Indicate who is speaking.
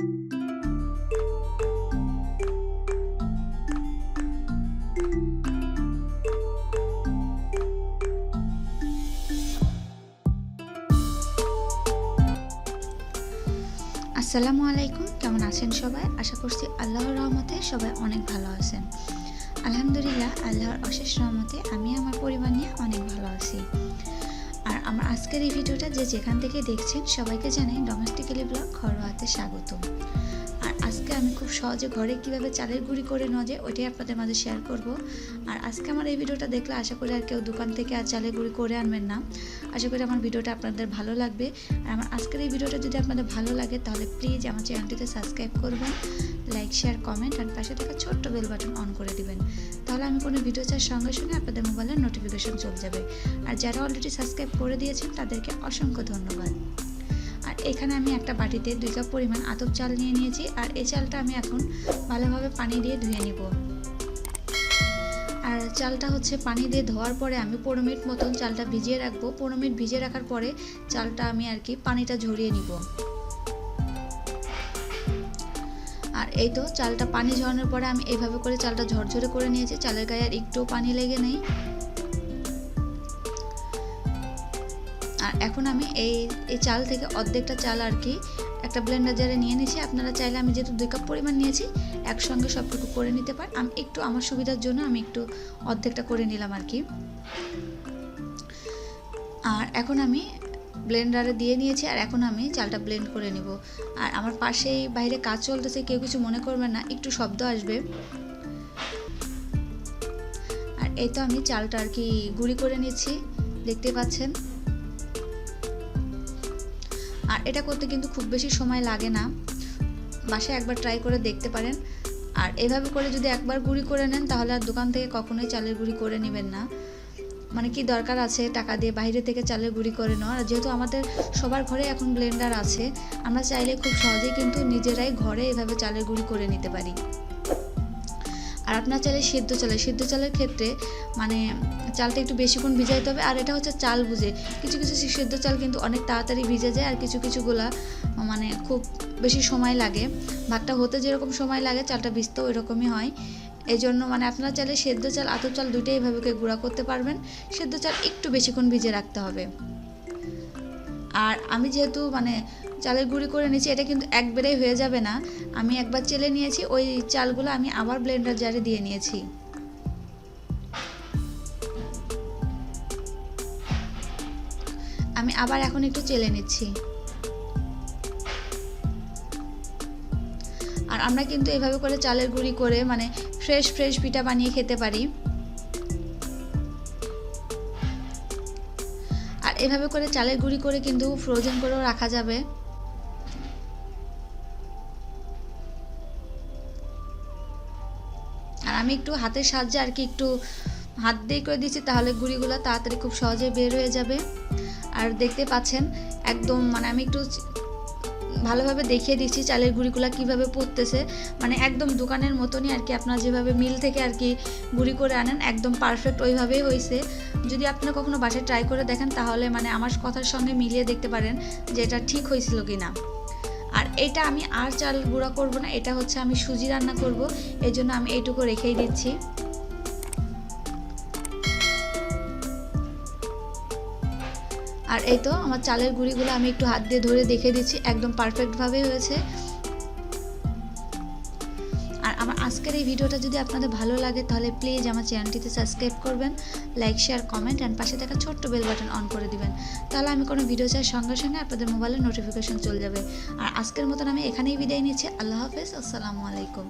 Speaker 1: আসসালামু আলাইকুম, কেমন আছেন সবাই? আশা করছি আল্লাহর রহমতে সবাই অনেক ভালো আছেন। আলহামদুলিল্লাহ, আল্লাহর অশেষ রহমতে আমি আমার পরিবার নিয়ে অনেক ভালো আছি। আর আমার আজকের এই ভিডিওটা যে যেখান থেকে দেখছেন, সবাইকে জানাই ডোমেস্টিক্যালি ব্লগ ঘরোয়াতে স্বাগত আজকে আমি খুব সহজে ঘরে কীভাবে চালের গুঁড়ি করে নেওয়া যায়, ওইটাই আপনাদের মাঝে শেয়ার করব। আর আজকে আমার এই ভিডিওটা দেখলে আশা করি আর কেউ দোকান থেকে আর চালের গুঁড়ি করে আনবেন না। আশা করি আমার ভিডিওটা আপনাদের ভালো লাগবে। আর আমার আজকের এই ভিডিওটা যদি আপনাদের ভালো লাগে, তাহলে প্লিজ আমার চ্যানেলটিতে সাবস্ক্রাইব করবেন লাইক শেয়ার কমেন্ট আর পাশে থাকা ছোট্ট বেল বাটন অন করে দিবেন। তাহলে আমি কোনো ভিডিও চার সঙ্গে সঙ্গে আপনাদের মোবাইলের নোটিফিকেশন চলে যাবে। আর যারা অলরেডি সাবস্ক্রাইব করে দিয়েছেন, তাদেরকে অসংখ্য ধন্যবাদ। এখানে আমি একটা বাটিতে দুই কাপ পরিমাণ আতপ চাল নিয়ে নিয়েছি আর এই চালটা আমি এখন ভালোভাবে পানি দিয়ে ধুয়ে নিব। আর চালটা হচ্ছে পানি দিয়ে ধোয়ার পরে আমি পনেরো মিনিট মতন চালটা ভিজিয়ে রাখব। পনেরো মিনিট ভিজিয়ে রাখার পরে চালটা আমি আর কি পানিটা ঝরিয়ে নিব। আর এই তো চালটা পানি ঝরানোর পরে আমি এইভাবে করে চালটা ঝরঝরে করে নিয়েছি। চালের গায়ে আর একটুও পানি লেগে নেই। আর এখন আমি এই এই চাল থেকে অর্ধেকটা চাল আর কি একটা ব্লেন্ডার জারে নিয়ে নিয়েছি। আপনারা চাইলে আমি যেহেতু দুই কাপ পরিমাণ নিয়েছি, একসঙ্গে সবটুকু করে নিতে পারেন আমি একটু আমার সুবিধার জন্য আমি একটু অর্ধেকটা করে নিলাম আর কি। আর এখন আমি ব্লেন্ডারে দিয়ে নিয়েছি আর এখন আমি চালটা ব্লেন্ড করে নিব। আর আমার পাশেই বাইরে কাজ চলতেছে, কেউ কিছু মনে করবেন না, একটু শব্দ আসবে। আর এই তো আমি চালটা আর কি গুঁড়ি করে নিচ্ছি দেখতে পাচ্ছেন? আর এটা করতে কিন্তু খুব বেশি সময় লাগে না। বাসায় একবার ট্রাই করে দেখতে পারেন। আর এভাবে করে যদি একবার গুঁড়ি করে নেন, তাহলে আর দোকান থেকে কখনোই চালের গুঁড়ি করে নেবেন না। মানে কি দরকার আছে টাকা দিয়ে বাইরে থেকে চালের গুঁড়ি করে নেওয়ার? যেহেতু আমাদের সবার ঘরে এখন ব্লেন্ডার আছে, আমরা চাইলে খুব সহজেই কিন্তু নিজেরাই ঘরে এভাবে চালের গুঁড়ি করে নিতে পারি। আর আপনার চালে সেদ্ধ চালে, সেদ্ধ চালের ক্ষেত্রে মানে চালটা একটু বেশিক্ষণ ভিজাইতে হবে, আর এটা হচ্ছে চাল বুঝে কিছু কিছু সেদ্ধ চাল কিন্তু অনেক তাড়াতাড়ি ভিজে যায়, আর কিছু কিছুগুলা মানে খুব বেশি সময় লাগে। ভাতটা হতে যেরকম সময় লাগে, চালটা ভিজতেও এরকমই হয়। এই জন্য মানে আপনারা চাইলে সেদ্ধ চাল আতপ চাল দুইটাই এভাবে গুঁড়া করতে পারবেন। সেদ্ধ চাল একটু বেশিক্ষণ ভিজে রাখতে হবে। আর আমি যেহেতু মানে চালের গুঁড়ি করে নিয়েছি, এটা কিন্তু একবারেই হয়ে যাবে না। আমি একবার চেলে নিয়েছি, ওই চালগুলো আমি আবার ব্লেন্ডার জারে দিয়ে নিয়েছি। আমি আবার এখন একটু চেলে নিচ্ছি। আর আমরা কিন্তু এভাবে করে চালের গুঁড়ি করে মানে ফ্রেশ ফ্রেশ পিঠা বানিয়ে খেতে পারি। এভাবে করে চালের গুঁড়ি করে কিন্তু ফ্রোজেন করেও রাখা যাবে। আর আমি একটু হাতের সাহায্যে আর কি একটু হাত দিয়ে করে দিচ্ছি তাহলে গুঁড়িগুলো তাড়াতাড়ি খুব সহজে বের হয়ে যাবে। আর দেখতে পাচ্ছেন, একদম মানে আমি একটু ভালোভাবে দেখিয়ে দিচ্ছি চালের গুঁড়িগুলো কীভাবে পড়তেছে মানে একদম দোকানের মতনই আর কি, আপনারা যেভাবে মিল থেকে আর কি গুঁড়ি করে আনেন, একদম পারফেক্ট ওইভাবেই হয়েছে যদি আপনারা কখনো বাসায় ট্রাই করে দেখেন, তাহলে মানে আমার কথার সঙ্গে মিলিয়ে দেখতে পারেন যে এটা ঠিক হয়েছিল কি না আর এটা আমি আর চাল গুঁড়া করব না, এটা হচ্ছে আমি সুজি রান্না করব এই জন্য আমি এইটুকু রেখেই দিচ্ছি। আর এই তো, আমার চালের গুঁড়িগুলো আমি একটু হাত দিয়ে ধরে দেখে দিচ্ছি, একদম পারফেক্টভাবে হয়েছে। আজকের এই ভিডিওটা যদি আপনাদের ভালো লাগে, তাহলে প্লিজ আমার চ্যানেলটিতে সাবস্ক্রাইব করবেন লাইক শেয়ার কমেন্ট অ্যান্ড পাশে থাকা ছোট্ট বেল বাটন অন করে দিবেন। তাহলে আমি কোনো ভিডিও চাই সঙ্গে সঙ্গে আপনাদের মোবাইলে নোটিফিকেশন চলে যাবে। আর আজকের মতন আমি এখানেই বিদায় নিচ্ছি। আল্লাহ হাফেজ। আসসালামু আলাইকুম।